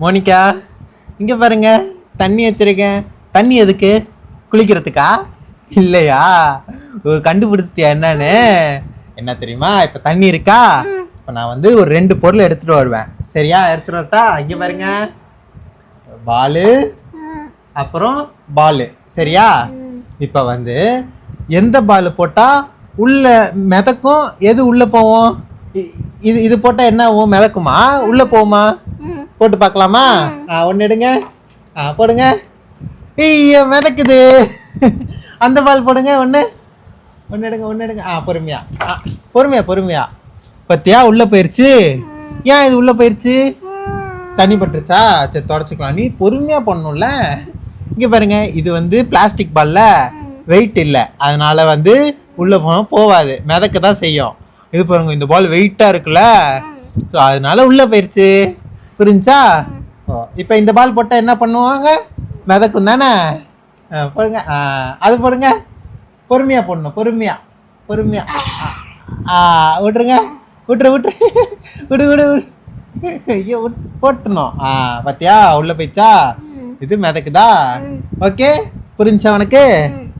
Monica இங்க பாருங்க தண்ணி வச்சிருக்கேன். தண்ணி எதுக்கு? குளிக்கிறதுக்கா? இல்லையா? ஓ, கண்டுபிடிச்சிட்டியா என்னன்னு? என்ன தெரியுமா? இப்ப தண்ணி இருக்கா? இப்ப நான் வந்து ஒரு ரெண்டு பொருள் எடுத்துட்டு வருவேன். சரியா? எடுத்துட்டு வரட்டா? இங்க பாருங்க. பாலு அப்புறம் பாலு. சரியா? இப்ப வந்து எந்த பால் போட்டா உள்ள மிதக்கும்? எது உள்ள போவோம் இது இது போட்டா என்ன ஆகும்? மிதக்குமா? உள்ள போகுமா? போட்டு பார்க்கலாமா? ஆ ஒன்று எடுங்க. ஆ போடுங்க. ஐயோ மிதக்குது அந்த பால் போடுங்க ஒன்று ஒன்று எடுங்க ஒன்று எடுங்க. ஆ பொறுமையா. ஆ பொறுமையா பொறுமையா. பத்தியா உள்ள போயிருச்சு. ஏன் இது உள்ள போயிருச்சு? தண்ணி பட்டுருச்சா? சரி தொடச்சிக்கலாம். நீ பொறுமையா பண்ணணும்ல இங்க பாருங்க இது வந்து பிளாஸ்டிக் பால்ல வெயிட் இல்லை. அதனால வந்து உள்ள போனா போவாது. மிதக்க தான் செய்யும். இது பாருங்க இந்த பால் வெயிட்டா இருக்குல்ல. ஸோ அதனால உள்ள போயிருச்சு. புரிஞ்சா? ஓ இப்போ இந்த பால் போட்டால் என்ன பண்ணுவாங்க? மிதக்கும் தானே? ஆ, போடுங்க. ஆ, அது போடுங்க. பொறுமையா போடணும். பொறுமையா. பொறுமையா. ஆ, விட்டுருங்க. விட்டுரு விட்டுரு. விடு விடு விடு. ஐயோ போட்டணும். ஆ பாத்தியா? உள்ள போயிச்சா இது மிதக்குதா? ஓகே? புரிஞ்சா உனக்கு?